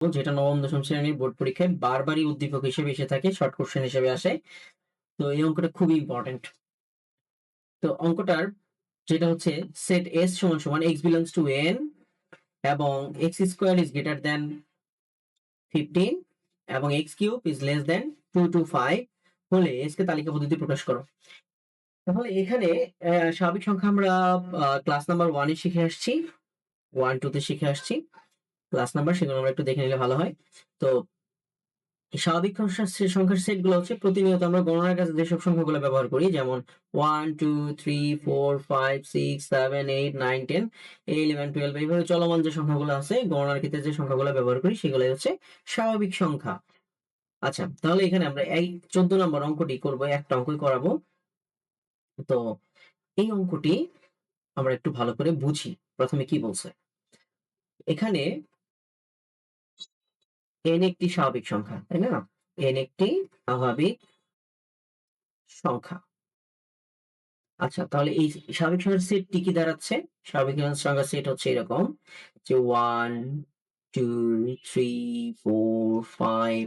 যেটা নবম, দশম শ্রেণির বোর্ড পরীক্ষায় বারবারই উদ্দীপক হিসেবে এসে থাকে, শর্ট কোশ্চেন হিসেবে আসে। তো এই অঙ্কটা খুবই ইম্পর্টেন্ট তো অঙ্কটার যেটা হচ্ছে সেট এস সমান সমান এক্স বিলংস টু এন এবং x square is greater than fifteen এবং x cube is less than two two five হলে এস কে তালিকা পদ্ধতি প্রকাশ করো। তাহলে এখানে স্বাভাবিক সংখ্যা আমরা ক্লাস নাম্বার ওয়ানে শিখে আসছি। ওয়ান টু তে শিখে আসছি। ক্লাস নাম্বার সেগুলো আমরা একটু দেখে নিলে ভালো হয়। তো স্বাভাবিক সংখ্যার সেটগুলো হচ্ছে প্রতিনিয়ত আমরা গণনার কাছে যেসব সংখ্যাগুলো ব্যবহার করি, যেমন one two three four five six seven eight nine ten eleven twelve এইভাবে চলমান যে সংখ্যাগুলো আছে, গণনার ক্ষেত্রে যে সংখ্যাগুলো ব্যবহার করি সেগুলো হচ্ছে স্বাভাবিক সংখ্যা। আচ্ছা তাহলে এখানে আমরা এই চোদ্দ নম্বর অঙ্কটি করব, একটা অঙ্কই করাবো। তো এই অঙ্কটি আমরা একটু ভালো করে বুঝি, প্রথমে কি বলছে? এখানে এন একটি স্বাভাবিক সংখ্যা, তাই না? এন একটি স্বাভাবিক সংখ্যা। আচ্ছা তাহলে এই স্বাভাবিক সংখ্যার সেটটি কি দাঁড়াচ্ছে? স্বাভাবিক সংখ্যার সেট হচ্ছে এরকম যে one two three four five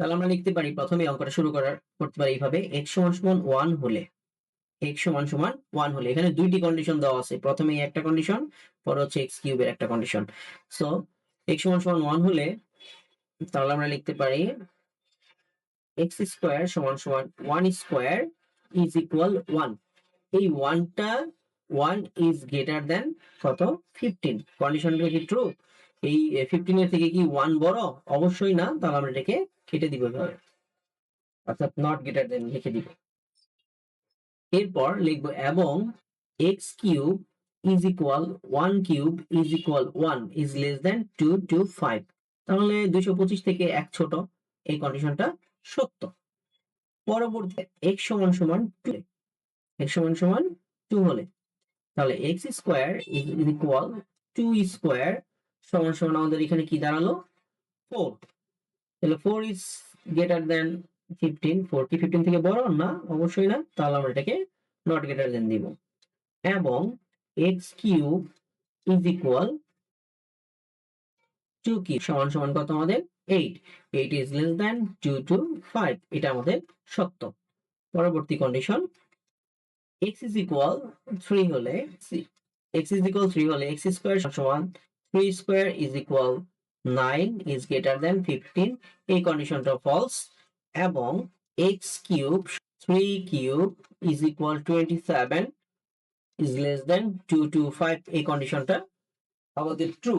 তাহলে আমরা লিখতে পারি প্রথমে অঙ্কটা শুরু করার, করতে পারি এইভাবে এক্স সমান সমান ওয়ান হলে এক্স সমান সমান ওয়ান হলে, এখানে দুইটি কন্ডিশন দেওয়া আছে প্রথমে একটা কন্ডিশন পরে হচ্ছে এক্স কিউবের একটা কন্ডিশন সো এক্স সমান সমান ওয়ান হলে, তাহলে আমরা লিখতে পারি এক্স স্কোয়ার সমান সমান one square is equal one এই ওয়ানটা ওয়ান ইজ গ্রেটার দেন কত? ফিফটিন কন্ডিশনটা কি ট্রু এই ফিফটিন এর থেকে কি ওয়ান বড়? অবশ্যই না, তাহলে আমরা এটাকে কেটে দিব এভাবে অর্থাৎ নট গ্রেটার দেন লিখে দিব। এরপর লিখব এবং x cube is equal one cube is equal one is less than two two five তাহলে দুইশো পঁচিশ থেকে এক ছোট, এই কন্ডিশনটা সত্য। পরবর্তী এক্স সমান সমান টু এক্স সমান সমান টু হলে। তাহলে x square is equal two square সমান সমান আমাদের এখানে কি দাঁড়াল? ফোর তাহলে four is greater than fifteen four কি ফিফটিন থেকে বড়? না, অবশ্যই না। তাহলে আমরা এটাকে নট গ্রেটার দেন দিব। এবং x cube is equal two কি? সমান সমান কত আমাদের? Eight eight is less than two two five এটা আমাদের সত্য। পরবর্তী condition x is equal three হলে এক্স ইজ ইকুয়াল থ্রি হলে এক্স স্কোয়ার সমান three square is equal nine is greater than fifteen এই কন্ডিশনটা ফলস এবং x cube three cube is equal twenty seven is less than two two five এই কন্ডিশনটা আমাদের true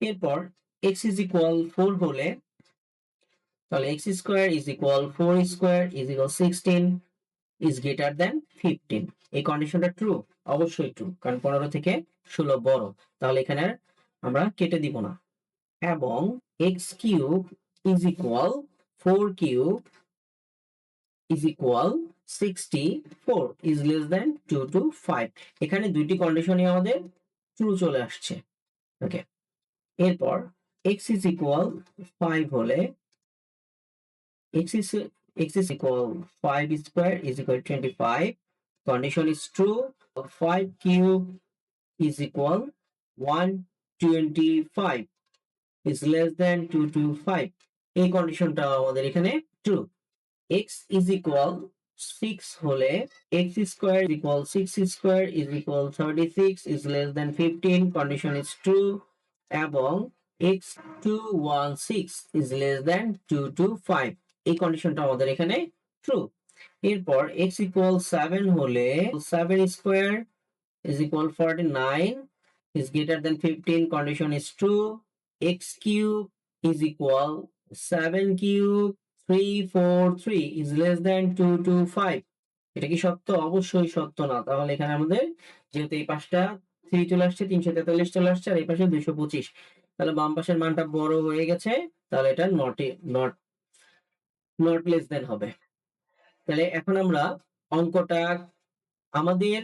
এরপর x is equal four হলে তাহলে x square is equal four square is equal sixteen is greater than fifteen এই কন্ডিশনটা true অবশ্যই true কারণ পনেরো থেকে ষোলো বড়। তাহলে এখানে আমরা কেটে দিব না। এবং x cube is equal four cube is equal sixty four is less than two two five এখানে দুইটি কন্ডিশনই আমাদের ট্রু চলে আসছে। ওকে এরপর এক্স ইজ ইকুয়াল ফাইভ হলে x is x is equal 5 square is equal to 25 condition is true. 5 cube is equal 25 is less than 2 to 5 এই কন্ডিশনটা আমাদের এখানে ট্রু x is equal 6 হলে x square is equal 6 square is equal 36 is less than 15 condition is true এবং x 216 is less than 2 to 5 এই কন্ডিশনটা আমাদের এখানে ট্রু এরপর x equal 7 হলে 7 square is equal 49 is greater than 15 condition is true. X cube is equal 7 cube 343 is less than 225 এটা কি সত্য? অবশ্যই সত্য না। তাহলে এখানে আমাদের যেহেতু এই পাশটা 3 চলে আসছে 343 চলে আসছে, আর এই পাশে 225 তাহলে বাম পাশের মানটা বড় হয়ে গেছে, তাহলে এটা not not not less than হবে। তাহলে এখন আমরা অঙ্কটা আমাদের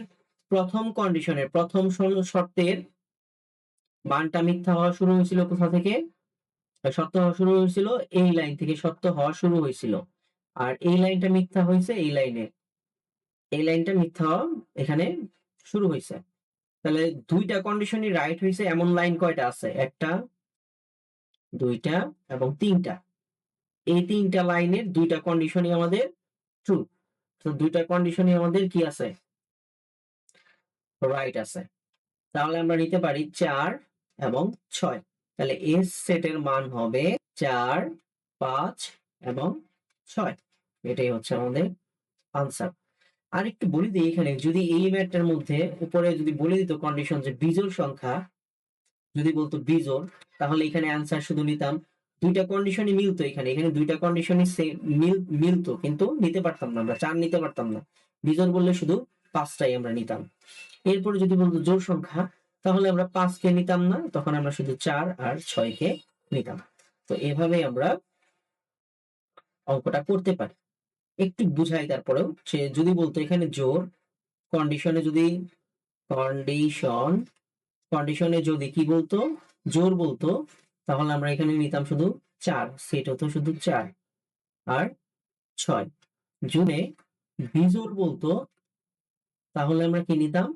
প্রথম কন্ডিশনের প্রথম শর্তের মানটা মিথ্যা হওয়া শুরু হয়েছিল কোথা থেকে? সত্য হওয়া শুরু হয়েছিল এই লাইন থেকে সত্য হওয়া শুরু হয়েছিল। আর এই লাইনটা মিথ্যা হইছে এই লাইনে। এই লাইনটা মিথ্যা হওয়া এখানে শুরু হইছে। তাহলে ২ টা কন্ডিশনই রাইট হইছে এমন লাইন কয়টা আছে? ১ টা, ২ টা এবং তিনটা এই ৩ টা লাইনের ২ টা কন্ডিশনই আমাদের ট্রু। তো দুইটা কন্ডিশনই আমাদের কি আছে? রাইট আছে। তাহলে আমরা নিতে পারি ৪ এবং ছয় তাহলে এস সেটের মান হবে ৪, ৫ এবং ছয় এটাই হচ্ছে আমাদের আনসার। আর একটু বলে দিই এখানে যদি এই ম্যাথটার মধ্যে উপরে যদি বলে দিত কন্ডিশন যে বিজোড় সংখ্যা যদি বলতো বিজোড় তাহলে এখানে আনসার শুধু নিতাম দুইটা কন্ডিশনই মিলতো এখানে। এখানে দুইটা কন্ডিশনই মিল মিলতো কিন্তু নিতে পারতাম না আমরা চার নিতে পারতাম না। বিজোড় বললে শুধু পাঁচটাই আমরা নিতাম। এরপরে যদি বলতো জোর সংখ্যা তাহলে আমরা ৫ কে নিতাম না। তখন আমরা শুধু চার আর ৬ কে নিতাম। তো এভাবে আমরা অঙ্কটা করতে পারি। একটু বুঝাই তারপরেও, সে যদি বলতো এখানে জোর কন্ডিশনে যদি কন্ডিশন কন্ডিশনে যদি কি বলতো জোর বলতো, তাহলে আমরা এখানে নিতাম শুধু চার সেট হতো শুধু চার আর ছয় জুনে বিজোড় বলতো, তাহলে আমরা কি নিতাম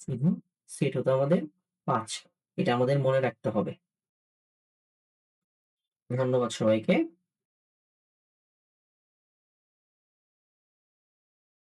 শুধু সেট হতো আমাদের পাঁচ। এটা আমাদের মনে রাখতে হবে। ধন্যবাদ সবাইকে।